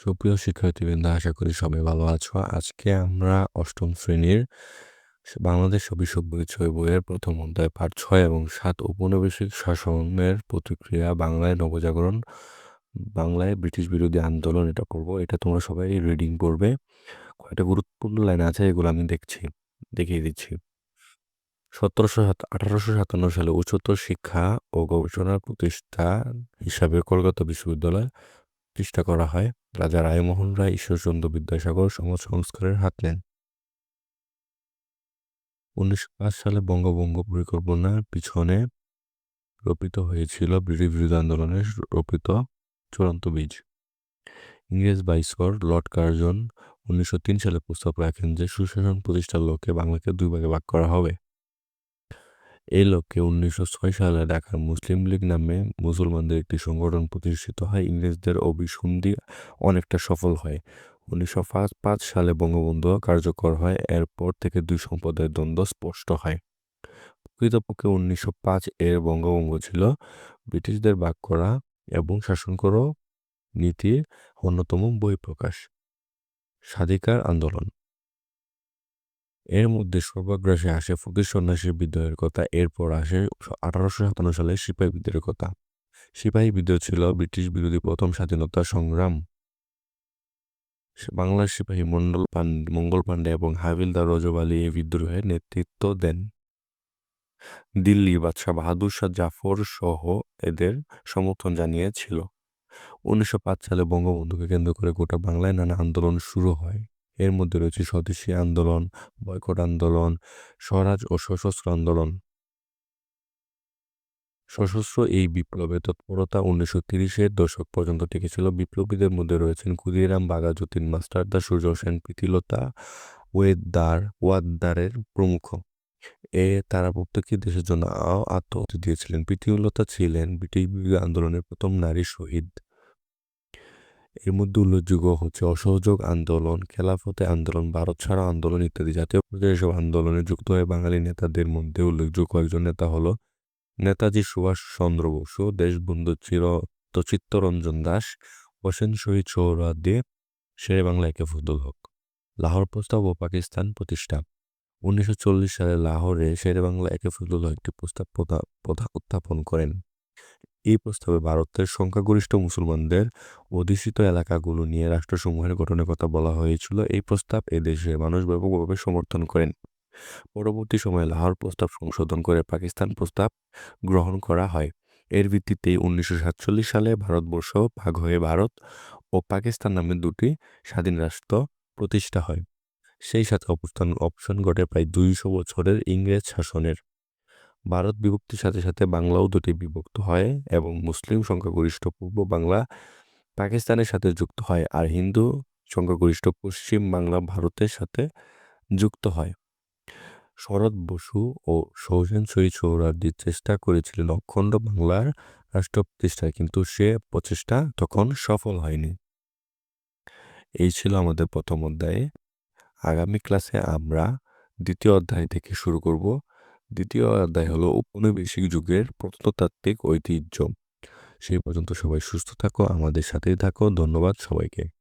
সুপ্রিয় শিক্ষার্থীবৃন্দ, আশা করি সবাই ভালো আছো। আজকে আমরা অষ্টম শ্রেণির বাংলাদেশ অভিষেক পরিচয় বইয়ের প্রথম অধ্যায়, পাঠ ছয় এবং সাত ঔপনিবেশিক শাসনের প্রতিক্রিয়া বাংলায় নবজাগরণ, বাংলায় ব্রিটিশ বিরোধী আন্দোলন এটা করব। এটা তোমরা সবাই রিডিং পড়বে। কয়েকটা গুরুত্বপূর্ণ লাইন আছে, এগুলো আমি দেখছি, দেখিয়ে দিচ্ছি। সতেরোশো আঠারোশো সাতান্ন সালে উচ্চতর শিক্ষা ও গবেষণা প্রতিষ্ঠান হিসাবে কলকাতা বিশ্ববিদ্যালয় প্রতিষ্ঠা করা হয়। রাজা রায়মোহন রায় ঈশ্বরচন্দ্র বিদ্যাসাগর সমাজ সংস্কারের হাত নেন। উনিশশো পাঁচ সালে বঙ্গভঙ্গ পরিকল্পনার পিছনে রোপিত হয়েছিল ব্রিটিশ বিরোধী আন্দোলনের রোপিত চূড়ান্ত বীজ। ইংরেজ বাইসকর লর্ড কার্জন উনিশশো তিন সালে প্রস্তাব রাখেন যে, সুশাসন প্রতিষ্ঠার লক্ষ্যে বাংলাকে দুই ভাগে ভাগ করা হবে। এই লক্ষ্যে উনিশশো ছয় সালে ঢাকার মুসলিম লীগ নামে মুসলমানদের একটি সংগঠন প্রতিষ্ঠিত হয়। ইংরেজদের অভিসন্ধি অনেকটা সফল হয়। উনিশশো পাঁচ সালে বঙ্গবন্ধু কার্যকর হয়, এরপর থেকে দুই সম্প্রদায়ের দ্বন্দ্ব স্পষ্ট হয়। প্রকৃতপক্ষে উনিশশো পাঁচ এর বঙ্গভঙ্গ ছিল ব্রিটিশদের বাক করা এবং শাসন করো নীতির অন্যতম বহিঃপ্রকাশ। স্বাধিকার আন্দোলন এর মধ্যে সর্বাগ্রাসে আসে ফকির সন্ন্যাসীর বিদ্রোহের কথা, এরপর আসে আঠারোশো সাতান্ন সালে সিপাহী বিদ্রোহের কথা। সিপাহী বিদ্রোহ ছিল ব্রিটিশ বিরোধী প্রথম স্বাধীনতা সংগ্রাম। বাংলার সিপাহী মন্ডল পান্ডে মঙ্গল পাণ্ডে এবং হাবিলদার রজব আলী এই বিদ্রোহের নেতৃত্ব দেন। দিল্লি বাদশাহ বাহাদুর শাহ জাফর সহ এদের সমর্থন জানিয়েছিল। উনিশশো পাঁচ সালে বঙ্গবন্ধুকে কেন্দ্র করে গোটা বাংলায় নানা আন্দোলন শুরু হয়। এর মধ্যে রয়েছে স্বদেশী আন্দোলন, বয়কট আন্দোলন, স্বরাজ ও সশস্ত্র আন্দোলন। সশস্ত্র এই বিপ্লবের তৎপরতা উনিশশো তিরিশের দশক পর্যন্ত টিকেছিল বিপ্লবীদের মধ্যে রয়েছেন ক্ষুদিরাম বাগাজুদ্দিন মাস্টারদা সূর্য সেন প্রীতিলতা ওয়েদার ওয়াদ্দারের প্রমুখ। এ তারা প্রত্যেকই দেশের জন্য আত্মহত্যা দিয়েছিলেন। প্রীতিলতা ছিলেন ব্রিটিশ বিরোধী আন্দোলনের প্রথম নারী শহীদ। এর মধ্যে উল্লেখযোগ্য হচ্ছে অসহযোগ আন্দোলন, খেলাফতে আন্দোলন, ভারত ছাড়া আন্দোলন ইত্যাদি। জাতীয় পর্যায়ে এসব আন্দোলনে যুক্ত হয়ে বাঙালি নেতাদের মধ্যে উল্লেখযোগ্য কয়েকজন নেতা হলো নেতাজি সুভাষ চন্দ্র বসু, দেশবন্ধু চির চিত্তরঞ্জন দাস, হোসেন শহীদ সৌরাদে শেরে বাংলা একে ফজলুল হক। লাহোর প্রস্তাব ও পাকিস্তান প্রতিষ্ঠা। উনিশশো চল্লিশ সালে লাহোরে শেরে বাংলা একে ফজলুল হক একটি প্রস্তাব উত্থাপন করেন। এই প্রস্তাবে ভারতের সংখ্যাগরিষ্ঠ মুসলমানদের অধিষ্ঠিত এলাকাগুলো নিয়ে রাষ্ট্রসমূহের গঠনের কথা বলা হয়েছিল। এই প্রস্তাব এ দেশের মানুষ ব্যাপকভাবে সমর্থন করেন। পরবর্তী সময়ে লাহোর প্রস্তাব সংশোধন করে পাকিস্তান প্রস্তাব গ্রহণ করা হয়। এর ভিত্তিতে উনিশশো সাতচল্লিশ সালে ভারতবর্ষ ভাগ হয়ে ভারত ও পাকিস্তান নামে দুটি স্বাধীন রাষ্ট্র প্রতিষ্ঠা হয়। সেই সাথে অবস্থান অপশন ঘটে প্রায় দুইশো বছরের ইংরেজ শাসনের। ভারত বিভক্তির সাথে সাথে বাংলাও দুটি বিভক্ত হয় এবং মুসলিম সংখ্যাগরিষ্ঠ পূর্ব বাংলা পাকিস্তানের সাথে যুক্ত হয় আর হিন্দু সংখ্যাগরিষ্ঠ পশ্চিম বাংলা ভারতের সাথে যুক্ত হয়। শরৎ বসু ও সৌসেন শহীদ সৌরার্দি চেষ্টা করেছিলেন অখণ্ড বাংলার রাষ্ট্র প্রতিষ্ঠায় কিন্তু সে প্রচেষ্টা তখন সফল হয়নি। এই ছিল আমাদের প্রথম অধ্যায়ে। আগামী ক্লাসে আমরা দ্বিতীয় অধ্যায় থেকে শুরু করব। দ্বিতীয় অধ্যায় হলো উপনিবেশিক যুগের প্রত্নতাত্ত্বিক ঐতিহ্য। সেই পর্যন্ত সবাই সুস্থ থাকো, আমাদের সাথেই থাকো, ধন্যবাদ সবাইকে।